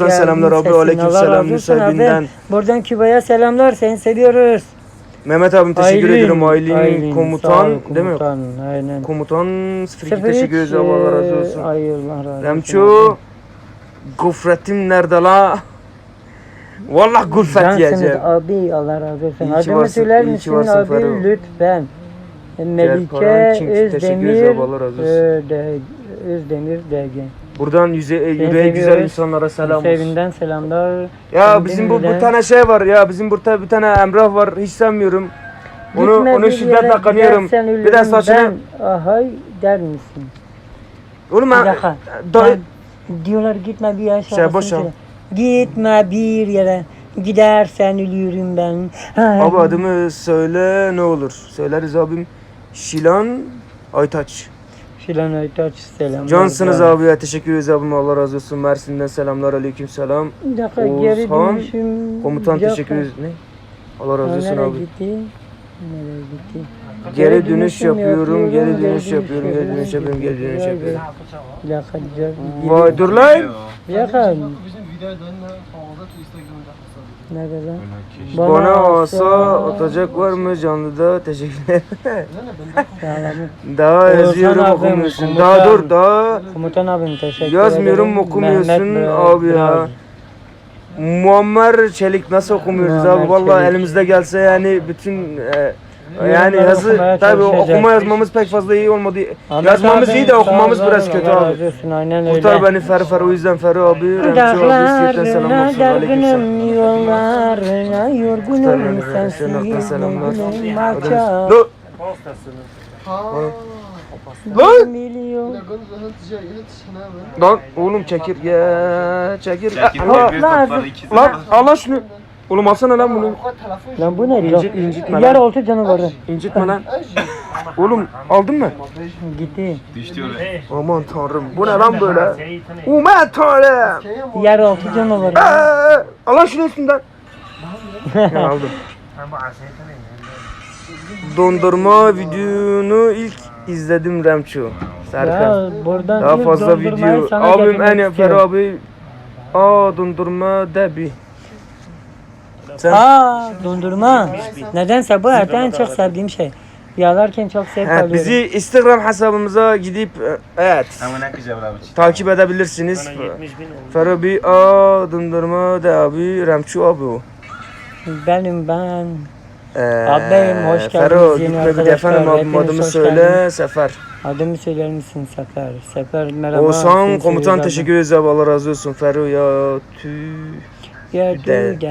Buradan selamlar abi, aleyküm selam. Nusaybin'den. Buradan Küba'ya selamlar. Seni seviyoruz. Mehmet abim teşekkür Aylin, ederim. Aylin, Aylin, sağ komutan ol, değil mi? Komutan, aynen. Komutan 02 Sıfır teşekkür ederiz Allah razı olsun. Ay Allah razı olsun. Remço gofretim nerede la? Gulfet Cansınız yiyeceğim. abi Allah razı olsun. Adımı söyler misin abi Ferruh. lütfen. Melike Özdemir Özdemir DG. Buradan yüze, e, yüreği seviyoruz. güzel insanlara selam olsun. Sevinden selamlar. Ya bizim bu, dinleyen- tane şey var ya bizim burada bir tane Emrah var hiç sevmiyorum. Onu Gitme onu bir şiddetle yere, kanıyorum. gidersen Bir de ölürüm saçını Ben, ahay der misin? oğlum Bir ben dakika. da- Ben- diyorlar gitme bir yere. Şey, şarkısını boş ver. söyle. Gitme bir yere. Gidersen ölürüm ben. Abi adımı söyle ne olur. Söyleriz abim. Şilan Aytaç. Şilan Aytaç selamlar. Cansınız abi ya teşekkür ederiz abim Allah razı olsun. Mersin'den selamlar aleyküm selam. Bir dakika geri Oğuzhan, dönüşüm. Komutan teşekkür ederiz. Ne? Allah razı olsun abi. gitti? Nereye gitti? Geri dönüş yapıyorum, geri dönüş yapıyorum, geri dönüş yapıyorum, geri dönüş yapıyorum. Bir dakika güzel. Vay dur lan. Bir dakika. Bizim videodan fazla Instagram'da. Nerede lan? Bana asa atacak var mı canlıda teşekkürler. Daha yazıyorum abim, okumuyorsun. komutan. Daha dur daha Komutan abim teşekkür yazmıyorum ederim. okumuyorsun Mehmet abi ya. Muammer Çelik nasıl okumuyoruz abi vallahi Çelik. elimizde gelse yani bütün e, yani Yorumları yazı okumaya çalışacağız. okuma yazmamız pek fazla iyi olmadı. Ahmet Yazmamız abi, iyi de okumamız sağ ol, biraz kötü Allah abi. razı olsun, Aynen öyle. Kurtar beni Ferri Ferri o yüzden Ferri abi Remço abi Siirt'ten selam Dağlarına olsun. Aleykümselam. dargınım yollarına yorgunum Kurtar beni, sensiz Ferri, selamlar. yorgunum maça Dur. Lan yine lan oğlum çekir ya çekir. Allah bir lan. toplar ikisi. lan Allah şunu. Oğlum alsana lan bunu. Lan bu ne? İncit- incitme Yer lan. oltu canavarı. İncitme lan. Oğlum aldın mı? Gitti. Düştü oraya. Aman tanrım. Bu ne lan böyle? Aman tanrım. Yer oltu canavarı. Aa, Allah şunu üstünden. Ya aldım. Dondurma videonu ilk izledim Remço. Serkan. Daha fazla video. Abim en istiyorum. abi. Aa dondurma debi. Sen Aa dondurma. Nedense bu hayatta en çok sevdiğim şey. Yağlarken çok zevk Ha, alıyorum. bizi Instagram hesabımıza gidip e, evet Ama ne kıcı abi. takip edebilirsiniz. Ferabi aa dondurma de abi Remço abi o. Benim ben. Ee, Abim, hoş geldiniz Fero gitme bir efendim adımı söyle. Sefer. Adımı söyler misin Sefer? Sefer merhaba. Oğuzhan komutan teşekkür ederiz abi Allah razı olsun Fero ya tü Ya Tüde. tüde.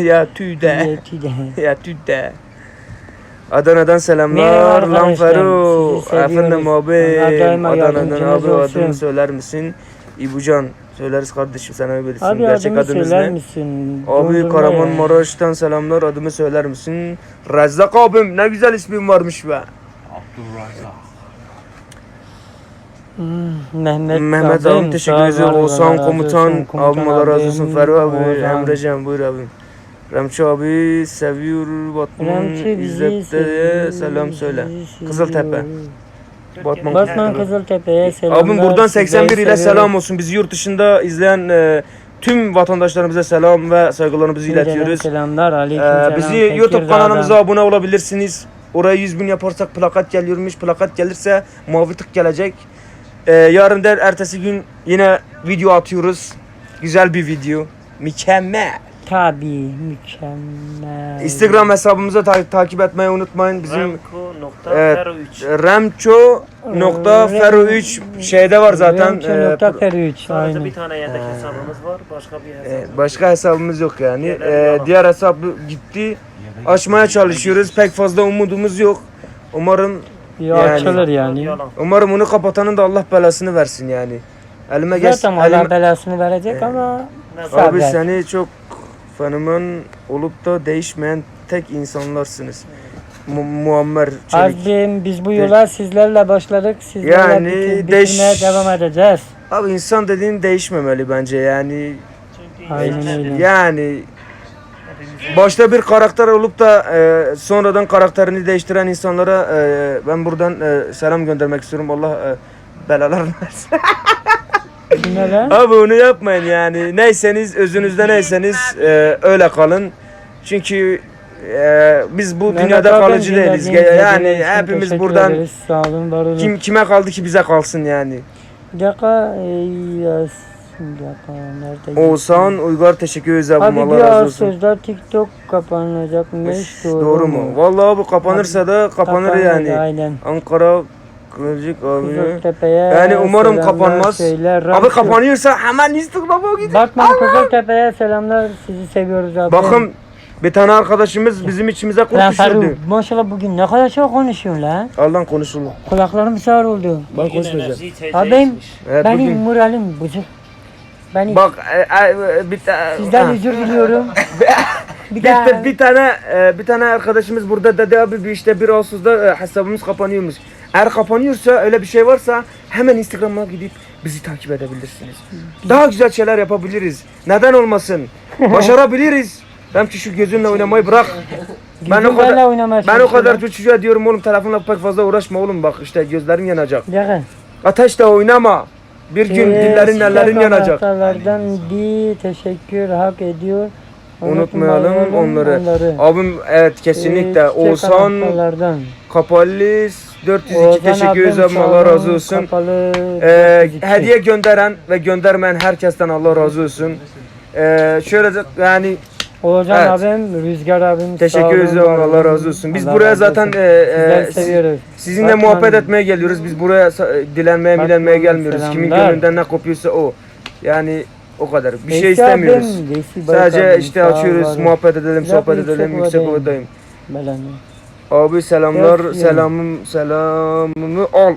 ya tü de ya tü de Ya tüde. ya tü de Adana'dan selamlar lan seviyoruz. efendim abi. Adana'dan abi adını söyler misin? İbucan söyleriz kardeşim sen öyle bilirsin. Abi gerçek adımı adınız söyler ne? misin? Abi Dondurma Karaman ya. Maraş'tan selamlar adımı söyler misin? Rezzak abim ne güzel ismin varmış be. Hmm, Mehmet, Mehmet abim, teşekkür. Allah Oğuzhan komutan abim Allah razı olsun. Ferru abi. Emrecan buyur abim. Remço abi seviyor Batman bizi İzzet'te selam söyle. bizi Kızıltepe. Batman, Batman Kızıltepe'ye selamlar. Abim buradan sizleri 81 ile selam olsun. Bizi yurt dışında izleyen e, tüm vatandaşlarımıza selam ve saygılarımızı Sizlere iletiyoruz. Selamlar, Ee, aleyküm bizi selam. YouTube Tekirdağ'dan. kanalımıza abone olabilirsiniz. Oraya 100 bin yaparsak plakat geliyormuş. Plakat gelirse mavi tık gelecek. Ee, yarın der ertesi gün yine video atıyoruz. Güzel bir video. Mükemmel. Tabii, mükemmel. Instagram hesabımıza ta- takip etmeyi unutmayın. Bizim Evet. Remco.fero3 Remço nokta Fero 3 şeyde var zaten. Feri üç, Sadece aynen. bir tane yedek hesabımız var. Başka bir Ee, hesabımız başka hesabımız yok yani. Ee, yalan. diğer hesap gitti. Açmaya çalışıyoruz. Pek fazla umudumuz yok. Umarım Bir yani- açılır yani. Yalan. umarım onu kapatanın da Allah belasını versin yani. Elime geç. Zaten Allah elime- belasını verecek ama Ne Abi sabret. seni çok fenomen olup da değişmeyen tek insanlarsınız. Mu Muammer Çelik. Azim biz bu yola sizlerle başladık. Sizlerle Yani bitirmeye devam edeceğiz. Abi insan dediğin değişmemeli bence yani. Çünkü Aynen öyle. Yani başta bir karakter olup da e, sonradan karakterini değiştiren insanlara e, ben buradan e, selam göndermek istiyorum. Allah e, belalarını versin. Abi onu yapmayın yani. Neyseniz özünüzde neyseniz e, öyle kalın. Çünkü e, biz bu Mehmet dünyada kalıcı değiliz. Yani hepimiz buradan ederiz. Sağ olun, var olun. kim kime kaldı ki bize kalsın yani. Bir Oğuzhan Uygar teşekkür ederiz abi. Abi Allah bir razı az olsun. sözler TikTok kapanacakmış. Doğru, Doğru mu? Vallahi bu kapanırsa da kapanır Kapanır, yani. Aynen. Ankara Kılıcık abi. Yani umarım kapanmaz. söyle. Abi kapanıyorsa hemen Instagram'a gidin. Batman Kızıltepe'ye selamlar. Sizi seviyoruz abi. Bakın bir tane arkadaşımız bizim içimize kurt Lan düşürdü. Faruk maşallah bugün ne kadar çok konuşuyorsun lan. Allah'ın konuşulur. Kulaklarım sağır oldu. Ben konuşmayacağım. Abim. Evet, benim bugün- moralim Benim Bak e, e, bir, ta- sizden Ha. özür diliyorum. bir daha bir, bir tane e, bir tane arkadaşımız burada dedi abi bir işte bir Ağustos'ta e, hesabımız kapanıyormuş. Eğer kapanıyorsa öyle bir şey varsa hemen Instagram'a gidip bizi takip edebilirsiniz. Daha güzel şeyler yapabiliriz. Neden olmasın? Başarabiliriz. Ben ki şu gözünle oynamayı bırak. Ben o kadar oynamaya ben o kadar çalışıyorum. çocuğa diyorum oğlum telefonla pek fazla uğraşma oğlum bak işte gözlerin yanacak. Dakika. Ateşle oynama. Bir gün dillerin ellerin yanacak. anahtarlardan bir teşekkür hak ediyor. Unutmayalım onları. Abim evet kesinlikle. Ee, Oğuzhan. Kapalis 402 Oğuzhan teşekkür abi, Allah razı olsun. Kapalı Ee, 402. hediye gönderen ve göndermeyen herkesten Allah razı olsun. Ee, şöyle yani Oğuzhan Evet. abim, Rüzgar abim teşekkür ederiz var Allah razı olsun. Biz Allah buraya zaten e, e, seviyoruz. sizinle Batman- muhabbet etmeye geliyoruz. Biz buraya sa- dilenmeye milenmeye gelmiyoruz. Kimin selamlar. gönlünden ne kopuyorsa o. Yani o kadar. Bir şey Veysi istemiyoruz. abim, Sadece abim, işte açıyoruz, olun. muhabbet edelim, Güzel sohbet yüksek edelim, yüksek. Belanı. Abi selamlar, selamım, selamımı al.